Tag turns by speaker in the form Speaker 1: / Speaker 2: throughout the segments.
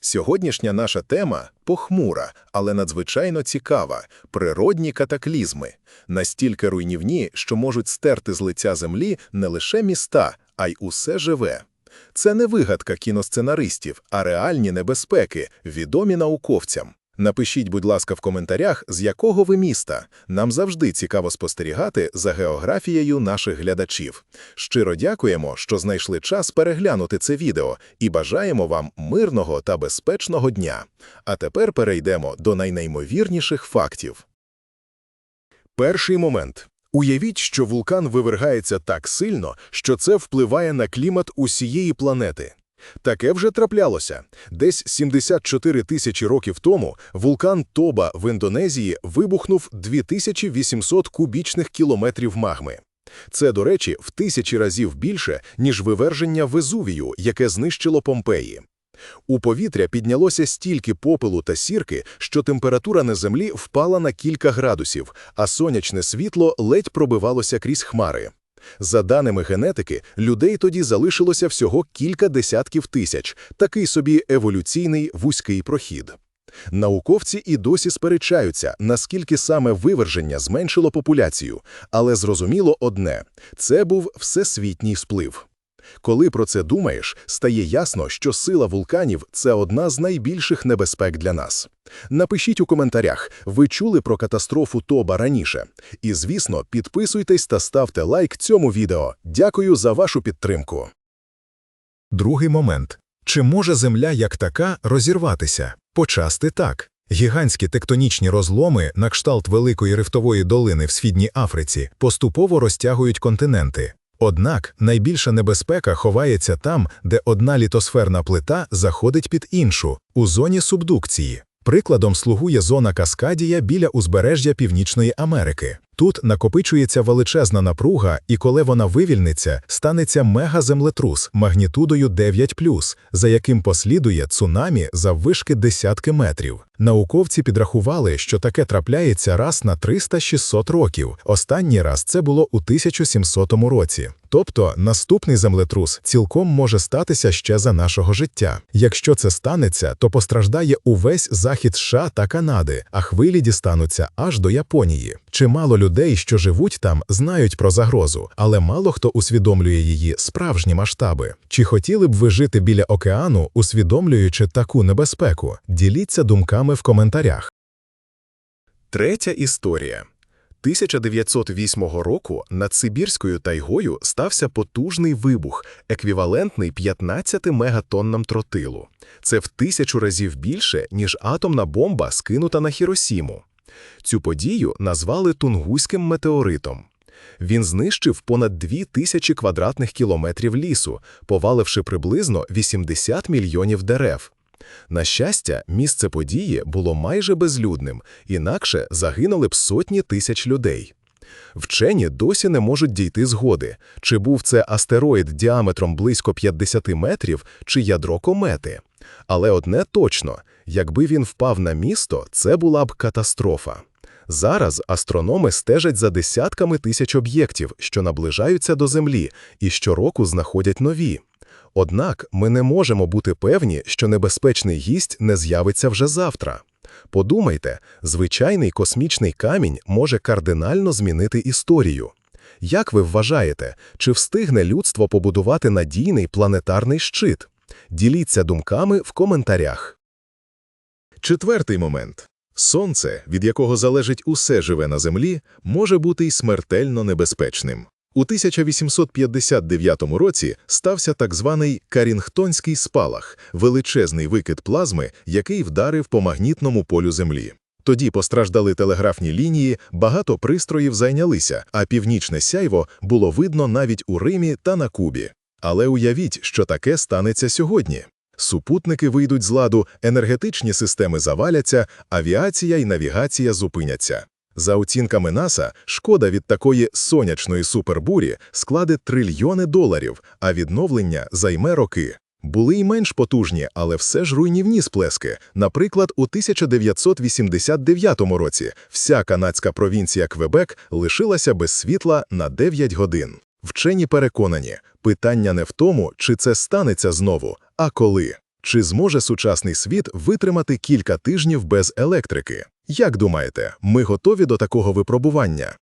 Speaker 1: Сьогоднішня наша тема похмура, але надзвичайно цікава природні катаклізми, настільки руйнівні, що можуть стерти з лиця землі не лише міста, а й усе живе. Це не вигадка кіносценаристів, а реальні небезпеки, відомі науковцям. Напишіть, будь ласка, в коментарях, з якого ви міста. Нам завжди цікаво спостерігати за географією наших глядачів. Щиро дякуємо, що знайшли час переглянути це відео і бажаємо вам мирного та безпечного дня. А тепер перейдемо до найнеймовірніших фактів. Перший момент. Уявіть, що вулкан вивергається так сильно, що це впливає на клімат усієї планети. Таке вже траплялося. Десь 74 тисячі років тому вулкан Тоба в Індонезії вибухнув 2800 кубічних кілометрів магми. Це, до речі, в тисячі разів більше, ніж виверження Везувію, яке знищило Помпеї. У повітря піднялося стільки попелу та сірки, що температура на землі впала на кілька градусів, а сонячне світло ледь пробивалося крізь хмари. За даними генетики, людей тоді залишилося всього кілька десятків тисяч, такий собі еволюційний вузький прохід. Науковці і досі сперечаються, наскільки саме виверження зменшило популяцію, але зрозуміло одне це був всесвітній сплив. Коли про це думаєш, стає ясно, що сила вулканів це одна з найбільших небезпек для нас. Напишіть у коментарях, ви чули про катастрофу Тоба раніше. І, звісно, підписуйтесь та ставте лайк цьому відео. Дякую за вашу підтримку.
Speaker 2: Другий момент. Чи може Земля як така розірватися? Почасти так. Гігантські тектонічні розломи на кшталт Великої рифтової долини в Східній Африці поступово розтягують континенти. Однак найбільша небезпека ховається там, де одна літосферна плита заходить під іншу, у зоні субдукції. Прикладом слугує зона Каскадія біля узбережжя Північної Америки. Тут накопичується величезна напруга, і коли вона вивільниться, станеться мегаземлетрус магнітудою 9+, за яким послідує цунамі заввишки десятки метрів. Науковці підрахували, що таке трапляється раз на 300-600 років. Останній раз це було у 1700 році. Тобто наступний землетрус цілком може статися ще за нашого життя. Якщо це станеться, то постраждає увесь захід США та Канади, а хвилі дістануться аж до Японії. Чимало людей, що живуть там, знають про загрозу, але мало хто усвідомлює її справжні масштаби. Чи хотіли б ви жити біля океану, усвідомлюючи таку небезпеку? Діліться думками в коментарях.
Speaker 1: Третя історія. 1908 року над Сибірською тайгою стався потужний вибух, еквівалентний 15 мегатоннам тротилу. Це в тисячу разів більше, ніж атомна бомба, скинута на Хіросіму. Цю подію назвали Тунгуським метеоритом. Він знищив понад 2 тисячі квадратних кілометрів лісу, поваливши приблизно 80 мільйонів дерев. На щастя, місце події було майже безлюдним, інакше загинули б сотні тисяч людей. Вчені досі не можуть дійти згоди, чи був це астероїд діаметром близько 50 метрів, чи ядро комети. Але одне точно якби він впав на місто, це була б катастрофа. Зараз астрономи стежать за десятками тисяч об'єктів, що наближаються до Землі, і щороку знаходять нові. Однак ми не можемо бути певні, що небезпечний гість не з'явиться вже завтра. Подумайте, звичайний космічний камінь може кардинально змінити історію. Як ви вважаєте, чи встигне людство побудувати надійний планетарний щит? Діліться думками в коментарях. Четвертий момент. Сонце, від якого залежить усе живе на Землі, може бути й смертельно небезпечним. У 1859 році стався так званий Карінгтонський спалах, величезний викид плазми, який вдарив по магнітному полю Землі. Тоді постраждали телеграфні лінії, багато пристроїв зайнялися, а північне сяйво було видно навіть у Римі та на Кубі. Але уявіть, що таке станеться сьогодні. Супутники вийдуть з ладу, енергетичні системи заваляться, авіація і навігація зупиняться. За оцінками НАСА, шкода від такої сонячної супербурі складе трильйони доларів, а відновлення займе роки. Були й менш потужні, але все ж руйнівні сплески. Наприклад, у 1989 році вся канадська провінція Квебек лишилася без світла на 9 годин. Вчені переконані, питання не в тому, чи це станеться знову, а коли. Чи зможе сучасний світ витримати кілька тижнів без електрики? Як думаєте, ми готові до такого випробування?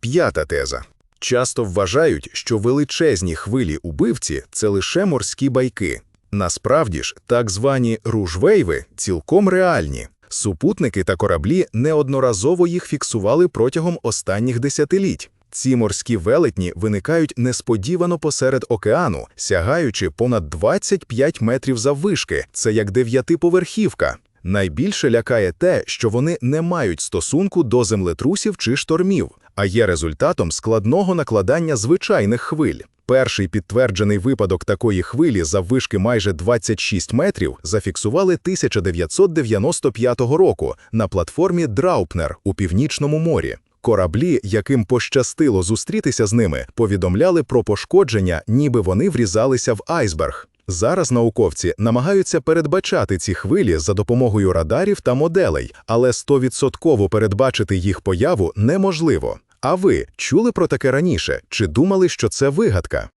Speaker 1: П'ята теза. Часто вважають, що величезні хвилі убивці – це лише морські байки. Насправді ж, так звані ружвейви цілком реальні. Супутники та кораблі неодноразово їх фіксували протягом останніх десятиліть. Ці морські велетні виникають несподівано посеред океану, сягаючи понад 25 метрів заввишки. Це як дев'ятиповерхівка. Найбільше лякає те, що вони не мають стосунку до землетрусів чи штормів, а є результатом складного накладання звичайних хвиль. Перший підтверджений випадок такої хвилі заввишки майже 26 метрів зафіксували 1995 року на платформі Драупнер у Північному морі. Кораблі, яким пощастило зустрітися з ними, повідомляли про пошкодження, ніби вони врізалися в айсберг. Зараз науковці намагаються передбачати ці хвилі за допомогою радарів та моделей, але 100% передбачити їх появу неможливо. А ви чули про таке раніше? Чи думали, що це вигадка?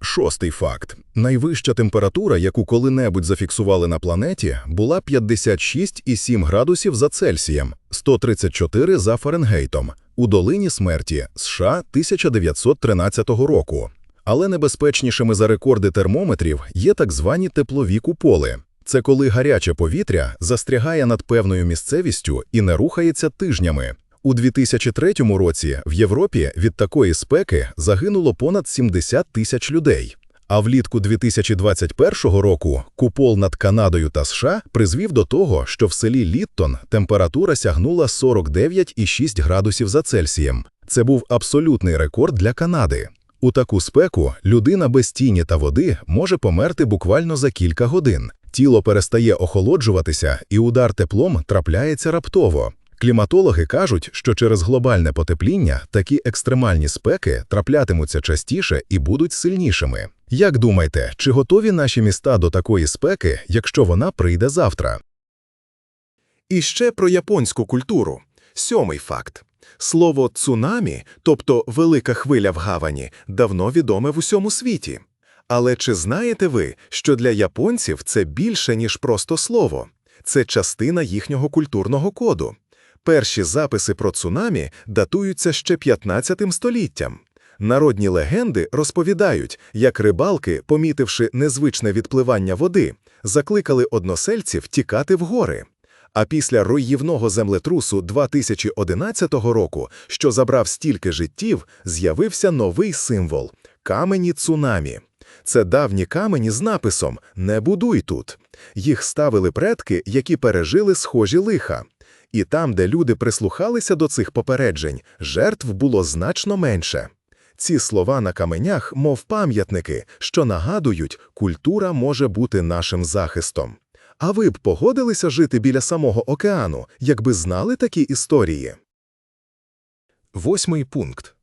Speaker 1: Шостий факт. Найвища температура, яку коли-небудь зафіксували на планеті, була 56,7 градусів за Цельсієм, 134 за Фаренгейтом, у долині смерті США 1913 року. Але небезпечнішими за рекорди термометрів є так звані теплові куполи. Це коли гаряче повітря застрягає над певною місцевістю і не рухається тижнями. У 2003 році в Європі від такої спеки загинуло понад 70 тисяч людей. А влітку 2021 року купол над Канадою та США призвів до того, що в селі Літтон температура сягнула 49,6 градусів за Цельсієм. Це був абсолютний рекорд для Канади. У таку спеку людина без тіні та води може померти буквально за кілька годин. Тіло перестає охолоджуватися, і удар теплом трапляється раптово. Кліматологи кажуть, що через глобальне потепління такі екстремальні спеки траплятимуться частіше і будуть сильнішими. Як думаєте, чи готові наші міста до такої спеки, якщо вона прийде завтра? І ще про японську культуру. Сьомий факт. Слово «цунамі», тобто «велика хвиля в гавані», давно відоме в усьому світі. Але чи знаєте ви, що для японців це більше, ніж просто слово? Це частина їхнього культурного коду. Перші записи про цунамі датуються ще 15 століттям. Народні легенди розповідають, як рибалки, помітивши незвичне відпливання води, закликали односельців тікати в гори. А після руйнівного землетрусу 2011 року, що забрав стільки життів, з'явився новий символ – камені цунамі. Це давні камені з написом «Не будуй тут». Їх ставили предки, які пережили схожі лиха. І там, де люди прислухалися до цих попереджень, жертв було значно менше. Ці слова на каменях, мов пам'ятники, що нагадують, культура може бути нашим захистом. А ви б погодилися жити біля самого океану, якби знали такі історії? Восьмий пункт.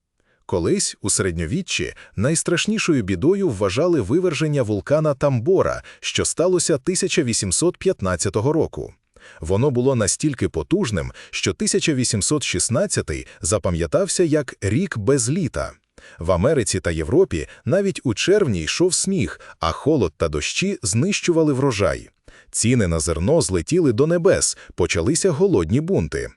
Speaker 1: Колись у середньовіччі найстрашнішою бідою вважали виверження вулкана Тамбора, що сталося 1815 року. Воно було настільки потужним, що 1816 запам'ятався як рік без літа. В Америці та Європі навіть у червні йшов сніг, а холод та дощі знищували врожай. Ціни на зерно злетіли до небес, почалися голодні бунти.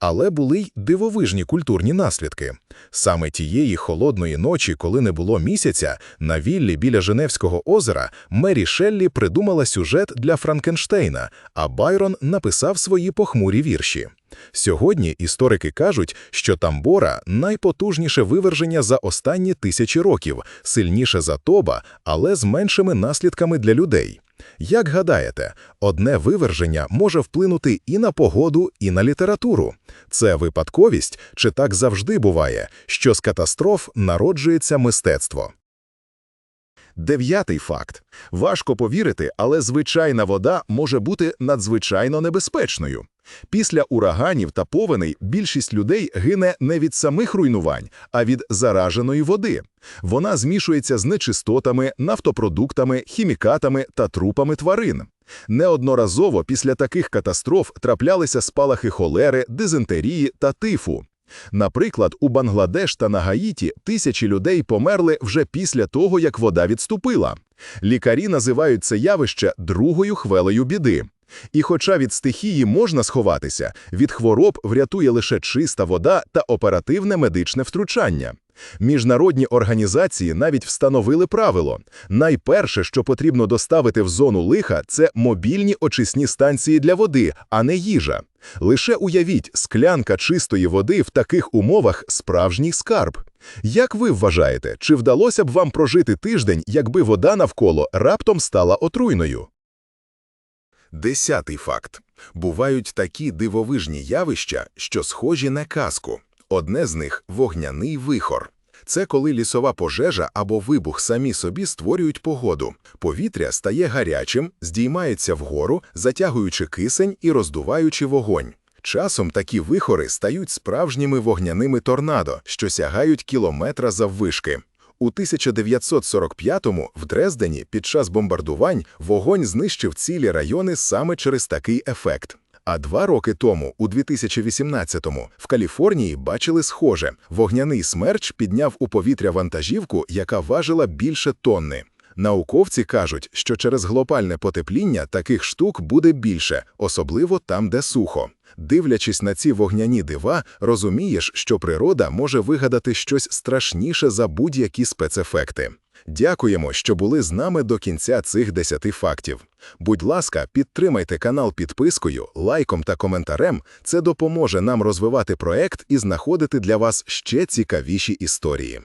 Speaker 1: Але були й дивовижні культурні наслідки. Саме тієї холодної ночі, коли не було місяця, на віллі біля Женевського озера Мері Шеллі придумала сюжет для Франкенштейна, а Байрон написав свої похмурі вірші. Сьогодні історики кажуть, що Тамбора – найпотужніше виверження за останні тисячі років, сильніше за Тоба, але з меншими наслідками для людей. Як гадаєте, одне виверження може вплинути і на погоду, і на літературу. Це випадковість, чи так завжди буває, що з катастроф народжується мистецтво. Дев'ятий факт. Важко повірити, але звичайна вода може бути надзвичайно небезпечною. Після ураганів та повеней більшість людей гине не від самих руйнувань, а від зараженої води. Вона змішується з нечистотами, нафтопродуктами, хімікатами та трупами тварин. Неодноразово після таких катастроф траплялися спалахи холери, дизентерії та тифу. Наприклад, у Бангладеш та на Гаїті тисячі людей померли вже після того, як вода відступила. Лікарі називають це явище другою хвилею біди. І хоча від стихії можна сховатися, від хвороб врятує лише чиста вода та оперативне медичне втручання. Міжнародні організації навіть встановили правило. Найперше, що потрібно доставити в зону лиха, це мобільні очисні станції для води, а не їжа. Лише уявіть, склянка чистої води в таких умовах – справжній скарб. Як ви вважаєте, чи вдалося б вам прожити тиждень, якби вода навколо раптом стала отруйною? Десятий факт. Бувають такі дивовижні явища, що схожі на казку. Одне з них – вогняний вихор. Це коли лісова пожежа або вибух самі собі створюють погоду. Повітря стає гарячим, здіймається вгору, затягуючи кисень і роздуваючи вогонь. Часом такі вихори стають справжніми вогняними торнадо, що сягають кілометра заввишки. У 1945-му в Дрездені під час бомбардувань вогонь знищив цілі райони саме через такий ефект. А два роки тому, у 2018-му, в Каліфорнії бачили схоже. Вогняний смерч підняв у повітря вантажівку, яка важила більше тонни. Науковці кажуть, що через глобальне потепління таких штук буде більше, особливо там, де сухо. Дивлячись на ці вогняні дива, розумієш, що природа може вигадати щось страшніше за будь-які спецефекти. Дякуємо, що були з нами до кінця цих 10 фактів. Будь ласка, підтримайте канал підпискою, лайком та коментарем. Це допоможе нам розвивати проект і знаходити для вас ще цікавіші історії.